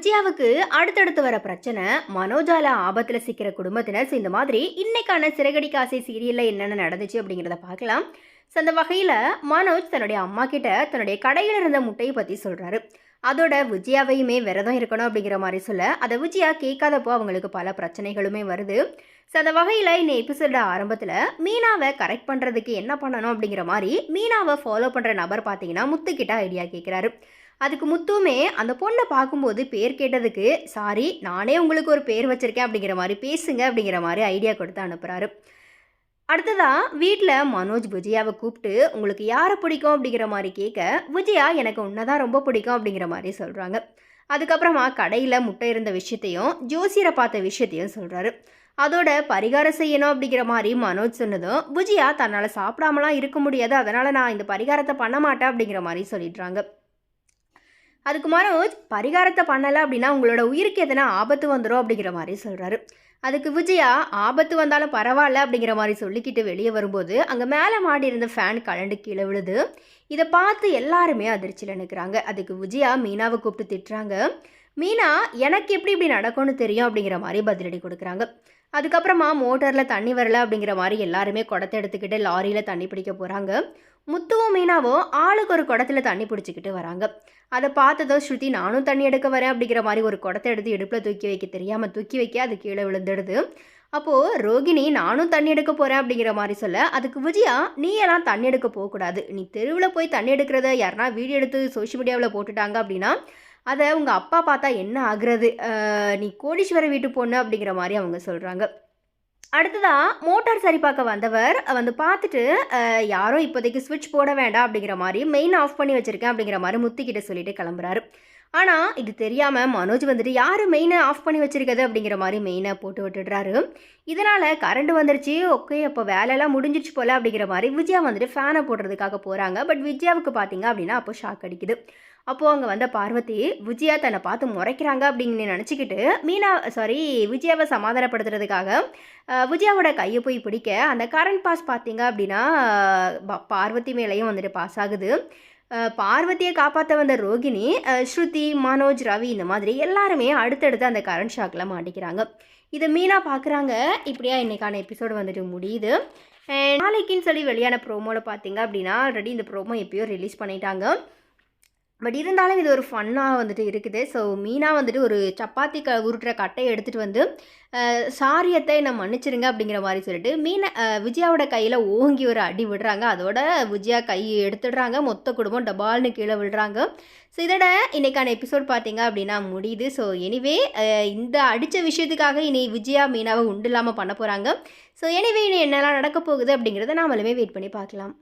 விஜயாவுக்கு அடுத்தடுத்து வர பிரச்சனை மனோஜால ஆபத்துல சிக்கிற குடும்பத்தினர் இந்த மாதிரி இன்னைக்கான சிறகடி காசை சீரியல்ல என்னென்ன நடந்துச்சு அப்படிங்கிறத பார்க்கலாம். ஸோ அந்த வகையில் மனோஜ் தன்னுடைய அம்மா கிட்ட தன்னுடைய கடையில் இருந்த முட்டையை பற்றி சொல்கிறாரு அதோட விஜயாவையுமே விரதம் இருக்கணும் அப்படிங்கிற மாதிரி சொல்ல அதை விஜயா கேட்காதப்போ அவங்களுக்கு பல பிரச்சனைகளுமே வருது. ஸோ அந்த வகையில் இந்த எபிசோட ஆரம்பத்தில் மீனாவை கரெக்ட் பண்ணுறதுக்கு என்ன பண்ணணும் அப்படிங்கிற மாதிரி மீனாவை ஃபாலோ பண்ணுற நபர் பார்த்தீங்கன்னா முத்துக்கிட்ட ஐடியா கேட்குறாரு அதுக்கு முத்துமே அந்த பொண்ணை பார்க்கும்போது பேர் கேட்டதுக்கு சாரி நானே உங்களுக்கு ஒரு பேர் வச்சுருக்கேன் அப்படிங்கிற மாதிரி பேசுங்க அப்படிங்கிற மாதிரி ஐடியா கொடுத்து அனுப்புகிறாரு அடுத்ததாக வீட்டில் மனோஜ் விஜயாவை கூப்பிட்டு உங்களுக்கு யாரை பிடிக்கும்? அப்படிங்கிற மாதிரி கேட்க விஜயா எனக்கு உன்னதான் ரொம்ப பிடிக்கும் அப்படிங்கிற மாதிரி சொல்கிறாங்க அதுக்கப்புறமா கடையில் முட்டை இருந்த விஷயத்தையும் ஜோசியரை பார்த்த விஷயத்தையும் சொல்கிறாரு அதோட பரிகாரம் செய்யணும் அப்படிங்கிற மாதிரி மனோஜ் சொன்னதும் விஜயா தன்னால் சாப்பிடாமலாம் இருக்க முடியாது. அதனால் நான் இந்த பரிகாரத்தை பண்ண மாட்டேன் அப்படிங்கிற மாதிரி சொல்லிடுறாங்க. அதுக்கு மனோஜ் பரிகாரத்தை பண்ணலை அப்படின்னா உங்களோட உயிருக்கு எதனா ஆபத்து வந்துடும் அப்படிங்கிற மாதிரி சொல்கிறாரு அதுக்கு விஜயா ஆபத்து வந்தாலும் பரவாயில்ல அப்படிங்கிற மாதிரி சொல்லிக்கிட்டு வெளியே வரும்போது அங்கே மேலே மாடி இருந்த ஃபேன் கலண்டு கீழே விழுது. இதை பார்த்து எல்லாருமே அதிர்ச்சியில் நிற்கிறாங்க அதுக்கு விஜயா மீனாவை கூப்பிட்டு திட்டுறாங்க. மீனா எனக்கு எப்படி இப்படி நடக்கும்னு தெரியும்? அப்படிங்கிற மாதிரி பதிலடி கொடுக்குறாங்க. அதுக்கப்புறமா மோட்டரில் தண்ணி வரல அப்படிங்கிற மாதிரி எல்லாருமே குடத்தை எடுத்துக்கிட்டு லாரியில் தண்ணி பிடிக்க போகிறாங்க முத்துவும் மீனாவும் ஆளுக்கு ஒரு குடத்துல தண்ணி பிடிச்சிக்கிட்டு வராங்க. அதை பார்த்ததும் ஸ்ருதி நானும் தண்ணி எடுக்க வரேன் அப்படிங்கிற மாதிரி ஒரு குடத்தை எடுத்து இடுப்பில் தூக்கி வைக்க தெரியாமல் தூக்கி வைக்க அது கீழே விழுந்துடுது. அப்போது ரோகிணி நானும் தண்ணி எடுக்க போகிறேன் அப்படிங்கிற மாதிரி சொல்ல அதுக்கு விஜயா நீ எல்லாம் தண்ணி எடுக்க போகக்கூடாது. நீ தெருவில் போய் தண்ணி எடுக்கிறத யாருனா வீடியோ எடுத்து சோஷியல் மீடியாவில் போட்டுட்டாங்க அப்படின்னா அதை உங்கள் அப்பா பார்த்தா என்ன ஆகுறது? நீ கோடீஸ்வர வீட்டு பொண்ணு அப்படிங்கிற மாதிரி அவங்க சொல்கிறாங்க அடுத்ததாக மோட்டார் சரி பார்க்க வந்தவர் வந்து பார்த்துட்டு யாரும் இப்போதைக்கு சுவிட்ச் போட வேண்டாம் அப்படிங்கிற மாதிரி மெயின் ஆஃப் பண்ணி வச்சுருக்கேன் அப்படிங்கிற மாதிரி முத்திக்கிட்ட சொல்லிட்டு கிளம்புறாரு. ஆனால் இது தெரியாமல் மனோஜ் வந்துட்டு யார் மெயினை ஆஃப் பண்ணி வச்சிருக்கிறது அப்படிங்கிற மாதிரி மெயினை போட்டு விட்டுடுறாரு. இதனால் கரண்ட் வந்துருச்சு ஓகே அப்போ வேலையெல்லாம் முடிஞ்சிருச்சு போல அப்படிங்கிற மாதிரி விஜயா வந்துட்டு ஃபேனை போடுறதுக்காக போகிறாங்க பட் விஜயாவுக்கு பார்த்தீங்க அப்படின்னா அப்போ ஷாக் அடிக்குது. அப்போது அங்கே வந்த பார்வதி விஜயா தன்னை பார்த்து முறைக்கிறாங்க அப்படின்னு நினச்சிக்கிட்டு மீனா சாரி விஜயாவை சமாதானப்படுத்துறதுக்காக விஜயாவோட கையை போய் பிடிக்க அந்த கரண்ட் பாஸ் பார்த்தீங்க அப்படின்னா ப- பார்வதி மேலேயும் வந்துட்டு பாஸ் ஆகுது. பார்வதியை காப்பாற்ற வந்த ரோகிணி ஸ்ருதி மனோஜ் ரவி இந்த மாதிரி எல்லாருமே அடுத்தடுத்து அந்த கரண்ட் ஷாக்கில் மாட்டிக்கிறாங்க. இதை மீனாக பார்க்குறாங்க இப்படியா இன்னைக்கான எபிசோடு வந்துட்டு முடியுது. நாளைக்குன்னு சொல்லி வெளியான ப்ரோமோவில் பார்த்தீங்க அப்படின்னா ஆல்ரெடி இந்த ப்ரோமோ எப்பயோ ரிலீஸ் பண்ணிட்டாங்க. பட் இருந்தாலும் இது ஒரு ஃபன்னாக வந்துட்டு இருக்குது. ஸோ மீனா வந்துட்டு ஒரு சப்பாத்தி க உருட்டுற கட்டையை எடுத்துகிட்டு வந்து சாரியத்தை என்னை மன்னிச்சிருங்க அப்படிங்கிற மாதிரி சொல்லிட்டு மீனை விஜயாவோட கையில் ஓங்கி ஒரு அடி விடுறாங்க. அதோட விஜயா கை எடுத்துடுறாங்க. மொத்த குடும்பம் டபால்னு கீழே விடுறாங்க ஸோ இதோட இன்னைக்கான எபிசோட் பார்த்தீங்க அப்படின்னா முடியுது. ஸோ எனிவே இந்த அடித்த விஷயத்துக்காக இனி விஜயா மீனாவை உண்டு இல்லாமல் பண்ண போகிறாங்க ஸோ எனிவே இனி என்னெல்லாம் நடக்க போகுது அப்படிங்கிறத நாமளுமே வெயிட் பண்ணி பார்க்கலாம்.